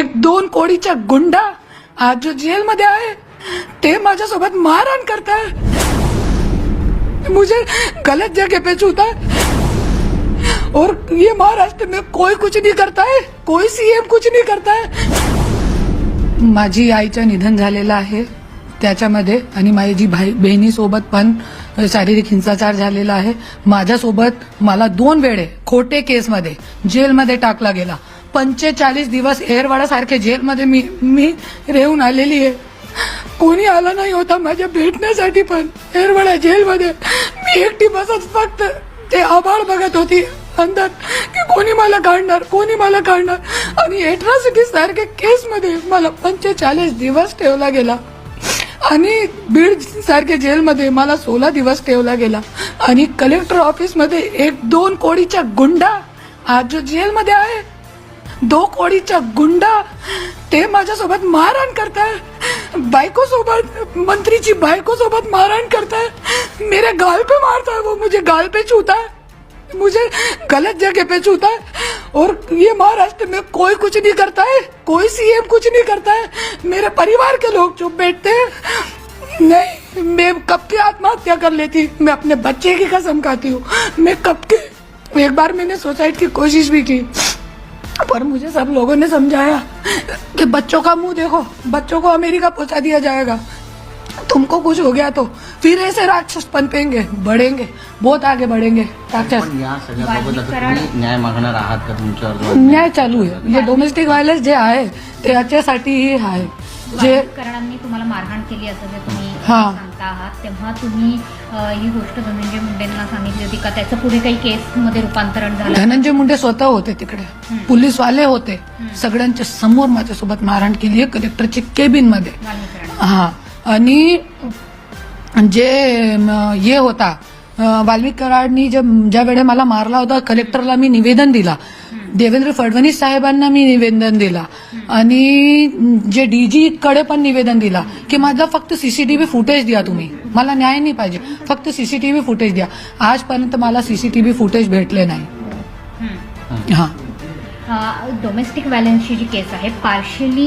एक दोन कोडीचा गुंडा आज जो जेलमध्ये आहे ते माझ्यासोबत मारहाण करताय मुझे गलत जगह पे छूता है. और ये महाराष्ट्र में कोई कुछ नहीं करता है कोई सीएम कुछ नहीं करता है. माझी आईचं निधन झालेलं आहे त्याच्यामध्ये आणि माझी भाई बहिणीसोबत पण शारीरिक हिंसाचार झालेला आहे. माझ्यासोबत मला दोन वेळे खोटे केसमध्ये जेलमध्ये टाकला गेला. पंचेचाळीस दिवस एअरवाडा सारखे जेलमध्ये मी मी रेहून आलेली आहे. कोणी आला नाही होता माझ्या भेटण्यासाठी पण. एअरवाडा जेलमध्ये मी एकटी बसत फक्त. ते आभाळ बघत होती. अंदर की कोणी मला काढणार कोणी मला काढणार? आणि एट्रॉसिटी सारख्या केसमध्ये मला पंचेचाळीस दिवस ठेवला गेला. आणि बीड सारख्या जेलमध्ये मला सोळा दिवस ठेवला गेला. आणि कलेक्टर ऑफिसमध्ये एक दोन कोडीच्या गुंडा आज जो जेलमध्ये आहे. दो कोडीचा गुंडा, ते माझ्यासोबत मारहाण करताय. बायको सोबत, मंत्रीची बायको सोबत मारहाण करताय. मेरे गाल पे मारता है वो, मुझे गाल पे छूता है मुझे गलत जगह पे छूता है और ये महाराष्ट्र में कोई कुछ नहीं करता है कोई सीएम कुछ नहीं करता है मेरे परिवार के लोग जो बैठते हैं. नहीं, मैं कब की आत्महत्या कर लेती? मैं अपने बच्चे की कसम खाती हूँ. मैं कब के, एक बार मैंने सुसाइड की कोशिश भी की. पर मुझे सब लोगों ने समझाया कि बच्चों का मुंह देखो बच्चों को अमेरिका पहुंचा दिया जाएगा। तुमको कुछ हो गया तो फिर ऐसे राक्षस पनपेंगे बढ़ेंगे बहुत आगे बढ़ेंगे राक्षस। या न्याय मागणार आहात का तुमच्यावर न्याय चालू आहे. जे डोमेस्टिक व्हायलन्स जे आहे ते याच्यासाठीही आहे. जे करणांनी तुम्हाला मारहाण केली असं हा. सांगता आहात तेव्हा तुम्ही ही गोष्ट धनंजय मुंडेंना सांगितली होती का? त्याचं पुढे काही केसमध्ये रूपांतरण झालं? धनंजय मुंडे स्वतः होते तिकडे. पोलीसवाले होते. सगळ्यांच्या समोर माझ्यासोबत मारहाण केली आहे कलेक्टरच्या केबिनमध्ये. हा. आणि जे हे होता वाल्मिक कराडनी ज्या वेळे मला मारला होता कलेक्टरला मी निवेदन दिला. देवेंद्र फडणवीस साहेबांना मी निवेदन दिला. आणि जे डीजी कडे पण निवेदन दिला की माझा फक्त सीसीटीव्ही फुटेज द्या तुम्ही. मला न्याय नाही पाहिजे. फक्त सीसीटीव्ही फुटेज द्या. आजपर्यंत मला सीसीटीव्ही फुटेज भेटले नाही. हा. डोमेस्टिक व्हायलन्सची जी केस आहे पार्शली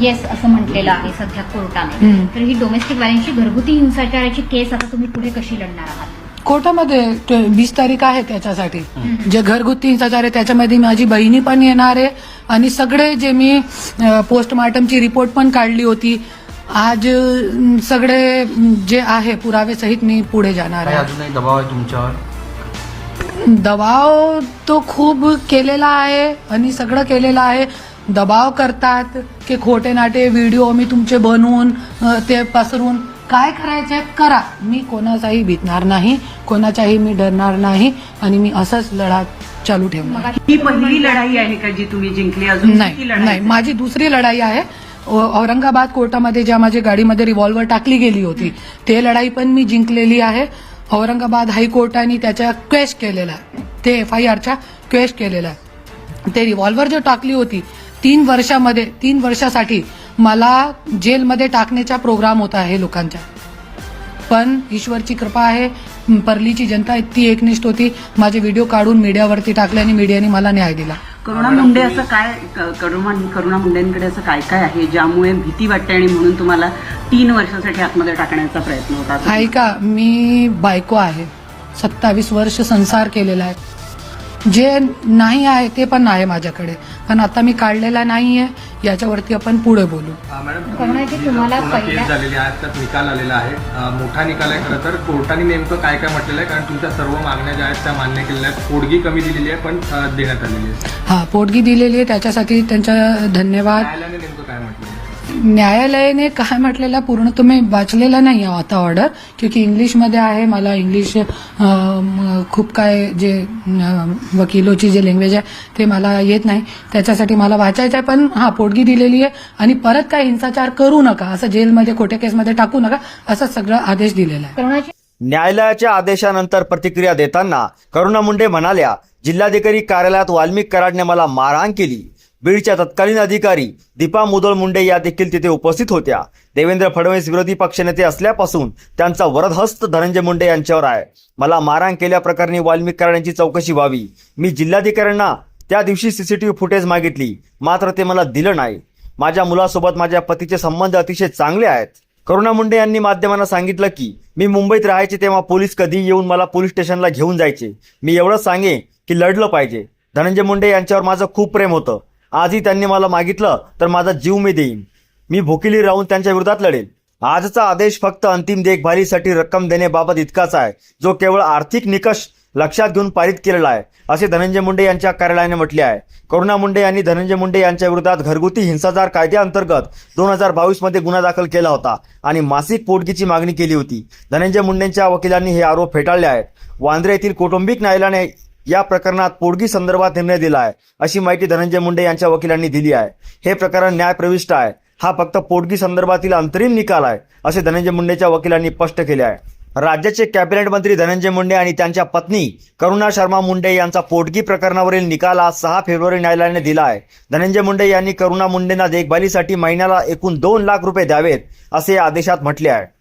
येस असं म्हटलेलं आहे सध्या कोर्टाने. तर ही डोमेस्टिक व्हायलन्सची घरगुती हिंसाचाराची केस आता तुम्ही पुढे कशी लढणार आहात? कोर्टामध्ये वीस तारीख आहे त्याच्यासाठी. जे घरगुती हिंसाचार आहे त्याच्यामध्ये माझी बहिणी पण येणार आहे. आणि सगळे जे मी पोस्टमार्टमची रिपोर्ट पण काढली होती आज सगळे जे आहे पुरावे सहित मी पुढे जाणार आहे. अजूनही दबाव आहे तुमच्यावर? दबाव तो खूप केलेला आहे आणि सगळं केलेलं आहे. दबाव करतात की खोटे नाटे व्हिडिओ मी तुमचे बनवून ते पसरून काय करायचंय? करा. मी कोणाचाही भीतणार नाही कोणाचाही मी डरणार नाही आणि मी असंच लढा चालू ठेवणार. ही पहिली लढाई आहे का जी तुम्ही जिंकली? अजून नाही नाही. माझी दुसरी लढाई आहे. औरंगाबाद कोर्टामध्ये ज्या माझ्या गाडीमध्ये रिव्हॉल्वर टाकली गेली होती ते लढाई पण मी जिंकलेली आहे. औरंगाबाद हायकोर्टाने त्याच्या क्वेश केलेला आहे. ते एफ आय आरच्या क्वेश केलेला आहे. ते रिव्हॉल्वर जो टाकली होती तीन वर्षामध्ये तीन वर्षासाठी मला जेलमध्ये टाकण्याचा प्रोग्राम होता हे लोकांचा पण ईश्वरची कृपा आहे. परलीची जनता इतकी एकनिष्ठ होती. माझे व्हिडिओ काढून मीडियावरती टाकले आणि मीडियाने मला न्याय दिला. करुणा मुंडे असं काय करुणा करुणा मुंडेंकडे असं काय काय आहे ज्यामुळे भीती वाटते आणि म्हणून तुम्हाला तीन वर्षासाठी आतमध्ये टाकण्याचा प्रयत्न होता? ऐका मी बायको आहे. सत्तावीस वर्ष संसार केलेला आहे. जे नाही आहे ते पण आहे माझ्याकडे. पण आता मी काढलेला नाही आहे याच्यावरती आपण पुढे बोलू. मॅडम करुणाजी, तुम्हाला पूर्ण पहिल्या- केस झालेली आहे त्यात निकाल आलेला आहे. अ, मोठा निकाल आहे खरं तर. कोर्टाने नेमकं काय काय म्हटलेलं आहे? कारण तुमच्या सर्व मागण्या ज्या आहेत त्या मान्य केलेल्या आहेत. पोडगी कमी दिलेली आहे पण अ, देण्यात आलेली आहे. हा पोटगी दिलेली आहे. त्याच्यासाठी त्यांचा धन्यवाद. न्यायालयाने नेमकं काय म्हटलं न्यायालयाने काय म्हटलेलं पूर्ण तुम्ही वाचलेलं नाही आहे आता ऑर्डर क्योंकि इंग्लिशमध्ये आहे मला इंग्लिश खूप काय जे वकिलोची जे लँग्वेज आहे ते मला येत नाही. त्याच्यासाठी मला वाचायचं आहे पण हा पोटगी दिलेली आहे आणि परत काय हिंसाचार करू नका असं जेलमध्ये खोट्या केसमध्ये टाकू नका असं सगळं आदेश दिलेला आहे. न्यायालयाच्या आदेशानंतर प्रतिक्रिया देताना करुणा मुंडे म्हणाल्या जिल्हाधिकारी कार्यालयात वाल्मिक कराडने मला मारहाण केली. बीडच्या तत्कालीन अधिकारी दीपा मुदोळ मुंडे या देखील तिथे उपस्थित होत्या. देवेंद्र फडणवीस विरोधी पक्षनेते असल्यापासून त्यांचा वरदहस्त धनंजय मुंडे यांच्यावर आहे. मला मारहाण केल्याप्रकरणी वाल्मिक कराड यांची चौकशी व्हावी. मी जिल्हाधिकाऱ्यांना त्या दिवशी सीसीटीव्ही फुटेज मागितली. मात्र ते मला दिलं नाही. माझ्या मुलासोबत माझ्या पतीचे संबंध अतिशय चांगले आहेत. करुणा मुंडे यांनी माध्यमांना सांगितलं की मी मुंबईत राहायचे तेव्हा पोलीस कधी येऊन मला पोलीस स्टेशनला घेऊन जायचे. मी एवढंच सांगे की लढलं पाहिजे. धनंजय मुंडे यांच्यावर माझं खूप प्रेम होतं. आजही त्यांनी मला मागितलं तर माझा जीव मी देईन. मी भोकिली राहून त्यांच्या विरोधात लढेल आजचा आदेश फक्त अंतिम देखभालीसाठी रक्कम देण्याबाबत इतकाच आहे जो केवळ आर्थिक निकष लक्षात घेऊन पारित केलेला आहे असे धनंजय मुंडे यांच्या कार्यालयाने म्हटले आहे. करुणा मुंडे यांनी धनंजय मुंडे यांच्या विरोधात घरगुती हिंसाचार कायद्याअंतर्गत दोन हजार बावीसमध्ये गुन्हा दाखल केला होता आणि मासिक पोटगीची मागणी केली होती. धनंजय मुंडेंच्या वकिलांनी हे आरोप फेटाळले आहेत. वांद्रे येथील कौटुंबिक न्यायालयाने या प्रकरणात पोटगी संदर्भात निर्णय दिला आहे अशी माहिती धनंजय मुंडे यांच्या वकिलांनी दिली आहे. हे प्रकरण न्यायप्रविष्ट आहे. हा फक्त पोटगी संदर्भातील अंतरिम निकाल आहे असे धनंजय मुंडेच्या वकिलांनी स्पष्ट केले आहे. राज्याचे कॅबिनेट मंत्री धनंजय मुंडे आणि त्यांच्या पत्नी करुणा शर्मा मुंडे यांचा पोटगी प्रकरणावरील निकाल आज सहा फेब्रुवारी न्यायालयाने दिला आहे. धनंजय मुंडे यांनी करुणा मुंडेंना देखभालीसाठी महिन्याला एकूण दोन लाख रुपये द्यावेत असे या आदेशात म्हटले आहे.